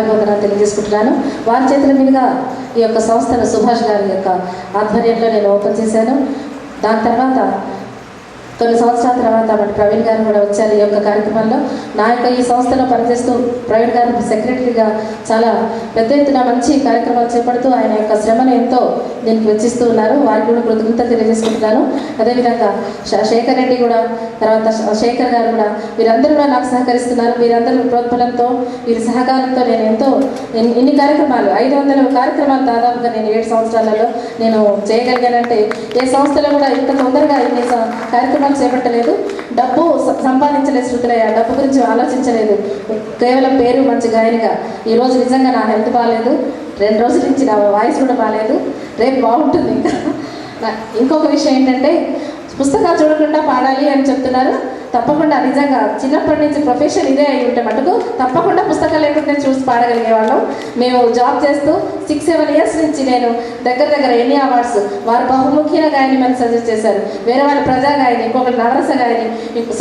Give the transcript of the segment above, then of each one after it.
వందనాలు తెలియజేసుకుంటున్నాను. వారి చేతుల మీదుగా ఈ యొక్క సంస్థను సుభాష్ గారి యొక్క ఆధ్వర్యంలో నేను ఓపెన్ చేశాను. దాని తర్వాత కొన్ని సంవత్సరాల తర్వాత మన ప్రవీణ్ గారు కూడా వచ్చారు ఈ యొక్క కార్యక్రమంలో. నా యొక్క ఈ సంస్థలో పనిచేస్తూ ప్రవీణ్ గారు సెక్రటరీగా చాలా పెద్ద ఎత్తున మంచి కార్యక్రమాలు చేపడుతూ ఆయన యొక్క శ్రమను ఎంతో దీనికి వెచ్చిస్తూ ఉన్నారు. వారికి కూడా కృతజ్ఞత తెలియజేసుకుంటున్నాను. అదేవిధంగా శేఖర్ రెడ్డి కూడా తర్వాత శేఖర్ గారు కూడా వీరందరూ కూడా నాకు సహకరిస్తున్నారు. వీరందరూ ప్రోత్బలంతో వీరి సహకారంతో నేను ఎంతో ఇన్ని కార్యక్రమాలు ఐదు వందల కార్యక్రమాలు దాదాపుగా నేను ఏడు సంవత్సరాలలో నేను చేయగలిగానంటే ఏ సంస్థలో కూడా ఇంత తొందరగా ఇన్ని కార్యక్రమాలు కార్యక్రమాలు చేపట్టలేదు డబ్బు స- సంపాదించలేదు శృతులయ్య. డబ్బు గురించి ఆలోచించలేదు. కేవలం పేరు మంచి గాయనిగా. ఈరోజు నిజంగా నా హెల్త్ బాగాలేదు రెండు రోజుల నుంచి నా వాయిస్ కూడా బాగాలేదు రేపు బాగుంటుంది ఇంకా. ఇంకొక విషయం ఏంటంటే పుస్తకాలు చూడకుండా పాడాలి అని చెప్తున్నారు. తప్పకుండా నిజంగా చిన్నప్పటి నుంచి ప్రొఫెషన్ ఇదే అయి ఉంటే మటుకు తప్పకుండా పుస్తకాలు లేకుంటే చూసి పాడగలిగే వాళ్ళం. మేము జాబ్ చేస్తూ సిక్స్ సెవెన్ ఇయర్స్ నుంచి నేను దగ్గర దగ్గర ఎన్ని అవార్డ్స్ వారు బహుముఖ్య గాయని మనం సజెస్ట్ చేశారు. వేరే వాళ్ళు ప్రజా గాయని ఇంకొకటి నవరస గాయని ఇంకో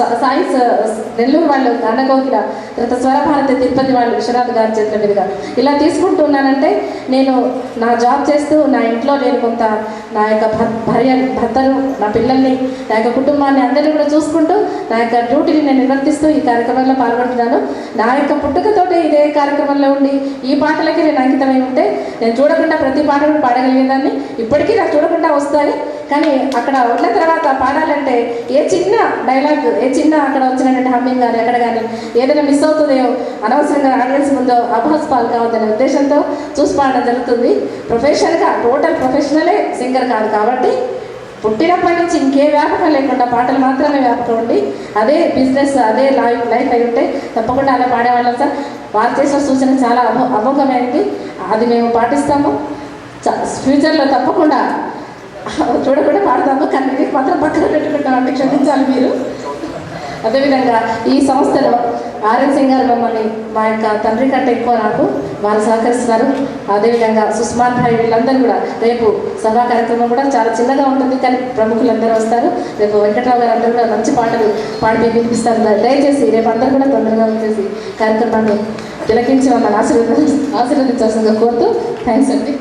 నెల్లూరు వాళ్ళు అన్నగోకిల తర్వాత స్వరభారతి తిరుపతి వాళ్ళు విశ్వనాథ్ గారి చేతుల మీదుగా. ఇలా తీసుకుంటున్నానంటే నేను నా జాబ్ చేస్తూ నా ఇంట్లో నేను కొంత నా యొక్క భర్- భార్య భర్తను నా పిల్లల్ని నా యొక్క కుటుంబాన్ని అందరినీ కూడా చూసుకుంటూ నా నా యొక్క డ్యూటీని నేను నిర్వర్తిస్తూ ఈ కార్యక్రమంలో పాల్గొంటున్నాను. నా యొక్క పుట్టుకతోటి ఇదే కార్యక్రమంలో ఉండి ఈ పాటలకి నేను అంకితమై ఉంటే నేను చూడకుండా ప్రతి పాటను పాడగలిగేదాన్ని. ఇప్పటికీ నాకు చూడకుండా వస్తాయి. కానీ అక్కడ ఉన్న తర్వాత పాడాలంటే ఏ చిన్న డైలాగ్ ఏ చిన్న అక్కడ వచ్చినటువంటి హమ్మింగ్ కానీ ఎక్కడ కానీ ఏదైనా మిస్ అవుతుందో అనవసరంగా ఆడియన్స్ ముందో అభాస్ పాలు కావద్దనే ఉద్దేశంతో చూసి పాడడం జరుగుతుంది. ప్రొఫెషనల్గా టోటల్ ప్రొఫెషనలే సింగర్ కాదు కాబట్టి పుట్టినప్పటి నుంచి ఇంకే వ్యాపకం లేకుండా పాటలు మాత్రమే వ్యాపకం ఉండి అదే బిజినెస్ అదే లైఫ్ లైఫ్ అయి ఉంటే తప్పకుండా అలా పాడేవాళ్ళం సార్. వారు చేసిన సూచన చాలా అమో అమోఘమైనది అది మేము పాటిస్తాము. చ- ఫ్యూచర్లో తప్పకుండా చూడకుండా పాడతాము. కానీ మాత్రం పక్కన పెట్టుకుంటామండి క్షమించాలి మీరు. అదేవిధంగా ఈ సంస్థలో ఆర్ఎన్ సింగ్ గారు మమ్మల్ని మా యొక్క తండ్రి కంటే ఎక్కువ నాకు వారు సహకరిస్తున్నారు. అదేవిధంగా సుస్మాన్ భాయ్ వీళ్ళందరూ కూడా రేపు సభా కార్యక్రమం కూడా చాలా చిన్నగా ఉంటుంది కానీ ప్రముఖులందరూ వస్తారు. రేపు వెంకట్రావు గారు అందరూ కూడా మంచి పాటలు పాడి వినిపిస్తారు. దయచేసి రేపు అందరూ కూడా తొందరగా వచ్చేసి కార్యక్రమాన్ని తిలకించి మమ్మల్ని ఆశీర్వదించాల్సిందిగా కోరుతూ థ్యాంక్స్ అండి.